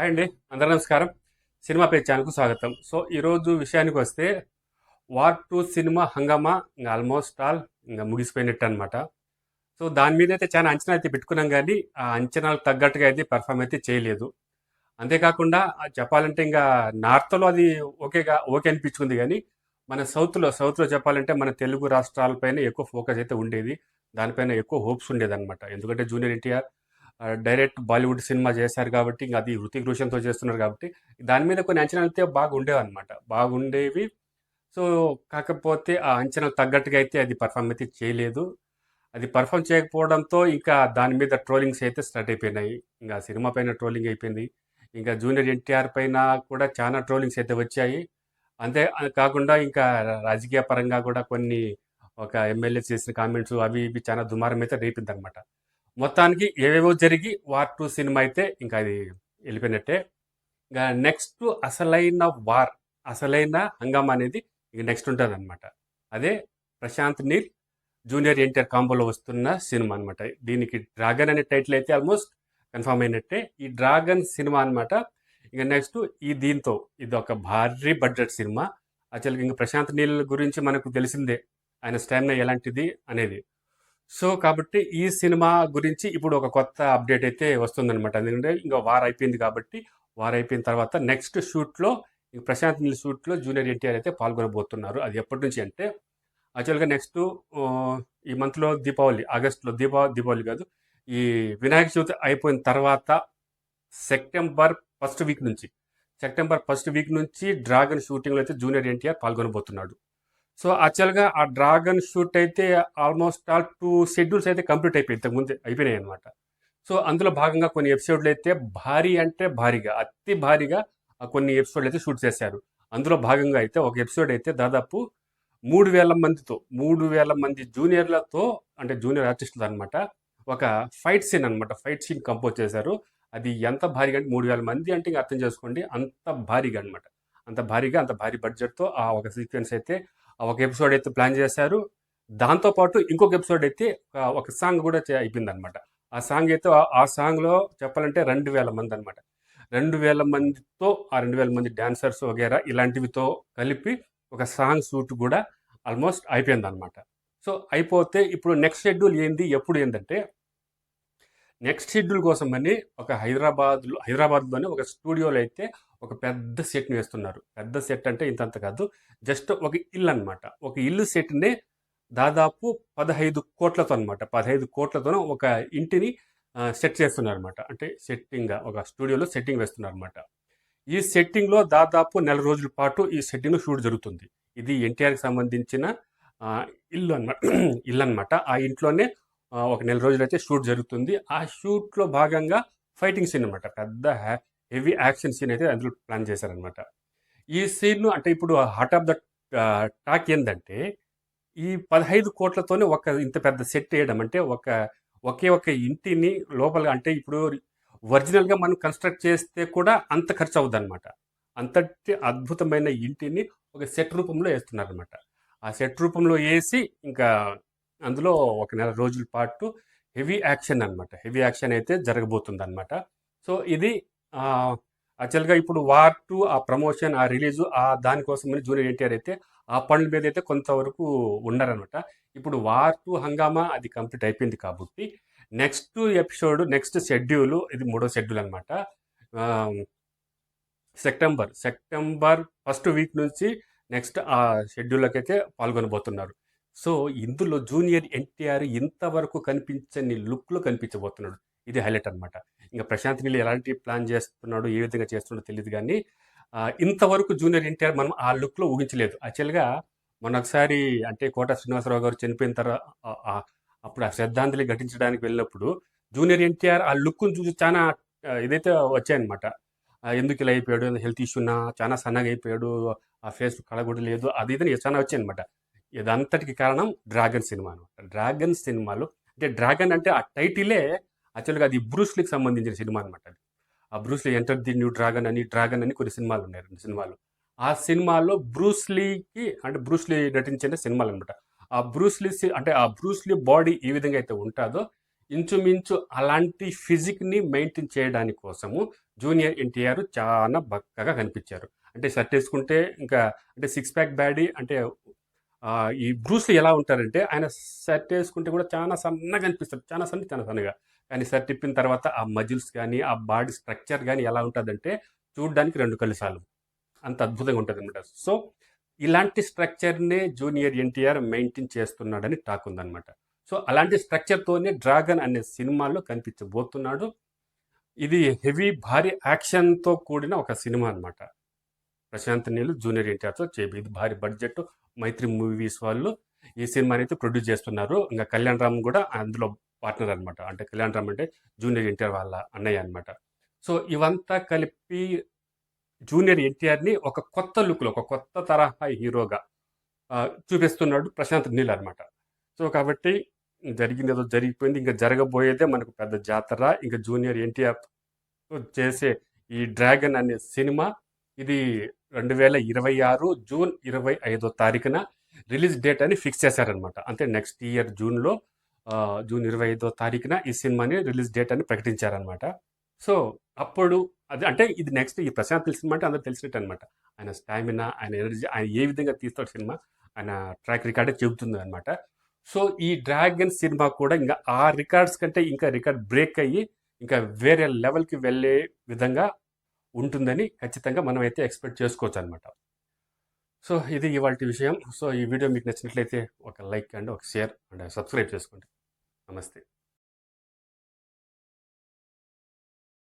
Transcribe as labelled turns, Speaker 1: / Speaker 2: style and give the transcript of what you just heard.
Speaker 1: Hi అండి అందరూ నమస్కారం. సినిమా పే ఛానల్కు స్వాగతం. సో ఈరోజు విషయానికి వస్తే వార్ టూ సినిమా హంగామా ఇంకా ఆల్మోస్ట్ ఆల్ ఇంకా ముగిసిపోయినట్టు అనమాట సో దాని మీద అయితే చాలా అంచనా అయితే పెట్టుకున్నాం కానీ ఆ అంచనాలకు తగ్గట్టుగా అయితే పెర్ఫామ్ అయితే చేయలేదు. అంతేకాకుండా చెప్పాలంటే ఇంకా నార్త్లో అది ఓకేగా ఓకే అనిపించుకుంది కానీ మన సౌత్లో సౌత్లో చెప్పాలంటే మన తెలుగు రాష్ట్రాలపైన ఎక్కువ ఫోకస్ అయితే ఉండేది. దానిపైన ఎక్కువ హోప్స్ ఉండేది అనమాట ఎందుకంటే junior NTR direct Bollywood cinema చేశారు కాబట్టి ఇంకా అది హృతిక్ రోషన్తో చేస్తున్నారు కాబట్టి దాని మీద కొన్ని అంచనాలు అయితే బాగుండేవి అనమాట బాగుండేవి. సో కాకపోతే ఆ అంచనాలు తగ్గట్టుగా అయితే అది పర్ఫామ్ అయితే చేయలేదు. అది పర్ఫామ్ చేయకపోవడంతో ఇంకా దాని మీద ట్రోలింగ్స్ అయితే స్టార్ట్ అయిపోయినాయి. ఇంకా సినిమా పైన ట్రోలింగ్ అయిపోయింది. ఇంకా జూనియర్ ఎన్టీఆర్ పైన కూడా చాలా ట్రోలింగ్స్ అయితే వచ్చాయి. అంతే అది కాకుండా ఇంకా రాజకీయ పరంగా కూడా కొన్ని ఒక ఎమ్మెల్యే చేసిన కామెంట్స్ అవి ఇవి చాలా దుమారం అయితే రేపింది అనమాట మొత్తానికి ఏవేవో జరిగి వార్ టూ సినిమా అయితే ఇంకా అది వెళ్ళిపోయినట్టే. ఇంకా నెక్స్ట్ అసలైన వార్ అసలైన హంగామా అనేది ఇక నెక్స్ట్ ఉంటుంది అనమాట అదే ప్రశాంత్ నీల్ జూనియర్ ఎన్టీఆర్ కాంబోలో వస్తున్న సినిమా అనమాట దీనికి డ్రాగన్ అనే టైటిల్ అయితే ఆల్మోస్ట్ కన్ఫర్మ్ అయినట్టే. ఈ డ్రాగన్ సినిమా అనమాట ఇక నెక్స్ట్ ఈ దీంతో ఇది ఒక భారీ బడ్జెట్ సినిమా. యాక్చువల్గా ఇంకా ప్రశాంత్ నీల్ గురించి మనకు తెలిసిందే ఆయన స్టామినా ఎలాంటిది అనేది. సో కాబట్టి ఈ సినిమా గురించి ఇప్పుడు ఒక కొత్త అప్డేట్ అయితే వస్తుందన్నమాట. ఎందుకంటే ఇంకా వార్ అయిపోయింది కాబట్టి వార్ అయిపోయిన తర్వాత నెక్స్ట్ షూట్లో ఇంక ప్రశాంత్ నీల్ షూట్లో జూనియర్ ఎన్టీఆర్ అయితే పాల్గొనబోతున్నారు. అది ఎప్పటి నుంచి అంటే యాక్చువల్గా నెక్స్ట్ ఈ మంత్లో దీపావళి ఆగస్టులో దీపా దీపావళి కాదు ఈ వినాయక చవితి అయిపోయిన తర్వాత సెప్టెంబర్ ఫస్ట్ వీక్ నుంచి సెప్టెంబర్ ఫస్ట్ వీక్ నుంచి డ్రాగన్ షూటింగ్లో అయితే జూనియర్ ఎన్టీఆర్ పాల్గొనబోతున్నాడు. సో యాక్చువల్గా ఆ డ్రాగన్ షూట్ అయితే ఆల్మోస్ట్ ఆల్ టూ షెడ్యూల్స్ అయితే కంప్లీట్ అయిపోయి ఇంతకుముందు అయిపోయినాయి అనమాట సో అందులో భాగంగా కొన్ని ఎపిసోడ్లు అయితే భారీ అంటే భారీగా అతి భారీగా ఆ కొన్ని ఎపిసోడ్లు అయితే షూట్ చేశారు. అందులో భాగంగా అయితే ఒక ఎపిసోడ్ అయితే దాదాపు మూడు వేల మందితో మూడు వేల మంది జూనియర్లతో అంటే జూనియర్ ఆర్టిస్టులు అనమాట ఒక ఫైట్ సీన్ అనమాట ఫైట్ సీన్ కంపోజ్ చేశారు. అది ఎంత భారీగా అంటే మూడు వేల మంది అంటే ఇంకా అర్థం చేసుకోండి అంత భారీగా అనమాట అంత భారీగా అంత భారీ బడ్జెట్తో ఆ ఒక సీక్వెన్స్ అయితే ఒక ఎపిసోడ్ అయితే ప్లాన్ చేశారు. దాంతోపాటు ఇంకొక ఎపిసోడ్ అయితే ఒక- సాంగ్ కూడా అయిపోయింది అనమాట ఆ సాంగ్ అయితే ఆ- ఆ సాంగ్లో చెప్పాలంటే రెండు వేల మంది అనమాట రెండు వేల మందితో ఆ రెండు వేల మంది డాన్సర్స్ వగేరా ఇలాంటివితో కలిపి ఒక సాంగ్ షూట్ కూడా ఆల్మోస్ట్ అయిపోయింది అనమాట సో అయిపోతే ఇప్పుడు నెక్స్ట్ షెడ్యూల్ ఏంది? ఎప్పుడు ఏంటంటే నెక్స్ట్ షెడ్యూల్ కోసం అని ఒక హైదరాబాద్లో హైదరాబాద్లోనే ఒక స్టూడియోలో అయితే ఒక పెద్ద సెట్ని వేస్తున్నారు. పెద్ద సెట్ అంటే ఇంతంత కాదు. జస్ట్ ఒక ఇల్లు అనమాట ఒక ఇల్లు సెట్నే దాదాపు పదహైదు కోట్లతో అనమాట పదహైదు కోట్లతో ఒక ఇంటిని సెట్ చేస్తున్నారు అనమాట అంటే సెట్టింగ్ ఒక స్టూడియోలో సెట్టింగ్ వేస్తున్నారు అనమాట ఈ సెట్టింగ్లో దాదాపు నెల రోజుల పాటు ఈ సెట్టింగ్ షూట్ జరుగుతుంది. ఇది ఎన్టీఆర్కి సంబంధించిన ఇల్లు అనమాట ఇల్లు అనమాట ఆ ఇంట్లోనే ఒక నెల రోజులు అయితే షూట్ జరుగుతుంది. ఆ షూట్లో భాగంగా ఫైటింగ్ సీన్ అనమాట పెద్ద హెవీ యాక్షన్ సీన్ అయితే అందులో ప్లాన్ చేశారనమాట ఈ సీన్ను అంటే ఇప్పుడు హార్ట్ ఆఫ్ ద టాక్ ఏంటంటే ఈ పదహైదు కోట్లతోనే ఒక ఇంత పెద్ద సెట్ వేయడం అంటే ఒక ఒకే ఒక ఇంటిని లోపల అంటే ఇప్పుడు ఒరిజినల్గా మనం కన్స్ట్రక్ట్ చేస్తే కూడా అంత ఖర్చు అవుద్ది అనమాట అంతటి అద్భుతమైన ఇంటిని ఒక సెట్ రూపంలో వేస్తున్నారు అనమాట ఆ సెట్ రూపంలో వేసి ఇంకా అందులో ఒక నెల రోజుల పాటు హెవీ యాక్షన్ అన్నమాట. హెవీ యాక్షన్ అయితే జరగబోతుంది అనమాట సో ఇది యాక్చువల్గా ఇప్పుడు వార్ టు ఆ ప్రమోషన్ ఆ రిలీజ్ ఆ దానికోసమని జూనియర్ ఎన్టీఆర్ అయితే ఆ పనుల మీద అయితే కొంతవరకు ఉన్నారనమాట ఇప్పుడు వార్ టు హంగామా అది కంప్లీట్ అయిపోయింది కాబట్టి నెక్స్ట్ ఎపిసోడ్ నెక్స్ట్ షెడ్యూల్ ఇది మూడో షెడ్యూల్ అనమాట సెప్టెంబర్ సెప్టెంబర్ ఫస్ట్ వీక్ నుంచి నెక్స్ట్ ఆ షెడ్యూల్లోకి అయితే పాల్గొనబోతున్నారు. సో ఇందులో జూనియర్ ఎన్టీఆర్ ఇంతవరకు కనిపించని లుక్లో కనిపించబోతున్నాడు. ఇది హైలైట్ అనమాట ఇంకా ప్రశాంత్ నీళ్ళు ఎలాంటి ప్లాన్ చేస్తున్నాడు ఏ విధంగా చేస్తున్నాడో తెలియదు కానీ ఇంతవరకు జూనియర్ ఎన్టీఆర్ మనం ఆ లుక్లో ఊహించలేదు. యాక్చువల్గా మొన్న ఒకసారి అంటే కోట శ్రీనివాసరావు గారు చనిపోయిన తర్వాత అప్పుడు ఆ శ్రద్ధాంజలి ఘటించడానికి వెళ్ళినప్పుడు జూనియర్ ఎన్టీఆర్ ఆ లుక్ను చూసి చాలా ఇదైతే వచ్చాయన్నమాట. ఎందుకు ఇలా అయిపోయాడు? హెల్త్ ఇష్యూనా చాలా సన్నగా అయిపోయాడు ఆ ఫేస్ కళ కూడా లేదు అది ఇది చాలా వచ్చాయన్నమాట. ఇదంతటికి కారణం డ్రాగన్ సినిమా అనమాట డ్రాగన్ సినిమాలో అంటే డ్రాగన్ అంటే ఆ టైటిలే యాక్చువల్గా అది బ్రూస్లీకి సంబంధించిన సినిమా అనమాట అది. ఆ Bruce Lee enter the new dragon అని డ్రాగన్ అని కొన్ని సినిమాలు ఉన్నాయి రెండు సినిమాలు. ఆ సినిమాలో బ్రూస్లీకి అంటే బ్రూస్లీ నటించిన సినిమాలు అనమాట ఆ బ్రూస్లీ అంటే ఆ బ్రూస్లీ బాడీ ఏ విధంగా అయితే ఉంటుందో ఇంచుమించు అలాంటి ఫిజిక్ని మెయింటైన్ చేయడానికి కోసము జూనియర్ ఎన్టీఆర్ చాలా బక్కగా కనిపించారు. అంటే షర్ట్ వేసుకుంటే ఇంకా అంటే సిక్స్ ప్యాక్ బాడీ అంటే ఈ బ్రూస్లీ ఎలా ఉంటారంటే ఆయన షర్ట్ వేసుకుంటే కూడా చాలా సన్నగా అనిపిస్తారు. చాలా సన్న చాలా సన్నగా. కానీ సార్ తిప్పిన తర్వాత ఆ మజిల్స్ కానీ ఆ బాడీ స్ట్రక్చర్ కానీ ఎలా ఉంటుందంటే చూడడానికి రెండు కలిసాలు అంత అద్భుతంగా ఉంటుంది అనమాట సో ఇలాంటి స్ట్రక్చర్నే జూనియర్ ఎన్టీఆర్ మెయింటైన్ చేస్తున్నాడని టాక్ ఉందన్నమాట. సో అలాంటి స్ట్రక్చర్తోనే డ్రాగన్ అనే సినిమాలో కనిపించబోతున్నాడు. ఇది హెవీ భారీ యాక్షన్తో కూడిన ఒక సినిమా అన్నమాట. ప్రశాంత్ నీళ్ళు జూనియర్ ఎన్టీఆర్తో చేపి ఇది భారీ బడ్జెట్ మైత్రి మూవీస్ వాళ్ళు ఈ సినిమాని అయితే ప్రొడ్యూస్ చేస్తున్నారు. ఇంకా కళ్యాణ్ రామ్ కూడా అందులో పార్ట్నర్ అనమాట అంటే కళ్యాణ్ రామ్ అంటే జూనియర్ ఎన్టీఆర్ వాళ్ళ అన్నయ్య అనమాట సో ఇవంతా కలిపి జూనియర్ ఎన్టీఆర్ని ఒక కొత్త లుక్లో ఒక కొత్త తరహా హీరోగా చూపిస్తున్నాడు ప్రశాంత్ నీల్ అనమాట సో కాబట్టి జరిగింది ఏదో జరిగిపోయింది ఇంకా జరగబోయేదే మనకు పెద్ద జాతర. ఇంకా జూనియర్ ఎన్టీఆర్ చేసే ఈ డ్రాగన్ అనే సినిమా ఇది రెండు వేల ఇరవై ఆరు జూన్ ఇరవై ఐదో తారీఖున రిలీజ్ డేట్ అని ఫిక్స్ చేశారనమాట అంటే నెక్స్ట్ ఇయర్ జూన్లో జూన్ ఇరవై ఐదో తారీఖున ఈ సినిమాని రిలీజ్ డేట్ అని ప్రకటించారనమాట సో అప్పుడు అది అంటే ఇది నెక్స్ట్ ఈ ప్రశాంత్ నీల్ సినిమా అంటే అందరూ తెలిసినట్టు అనమాట ఆయన స్టామినా ఆయన ఎనర్జీ ఆయన ఏ విధంగా తీస్తాడు సినిమా ఆయన ట్రాక్ రికార్డే చెబుతుంది అనమాట సో ఈ డ్రాగన్ సినిమా కూడా ఇంకా ఆ రికార్డ్స్ కంటే ఇంకా రికార్డ్ బ్రేక్ అయ్యి ఇంకా వేరే లెవెల్కి వెళ్ళే విధంగా ఉంటుందని ఖచ్చితంగా మనం అయితే ఎక్స్పెక్ట్ చేసుకోవచ్చు అనమాట సో ఇది ఇవాళ విషయం. సో ఈ వీడియో మీకు నచ్చినట్లయితే ఒక లైక్ అండ్ ఒక షేర్ అండ్ సబ్స్క్రైబ్ చేసుకోండి నమస్తే.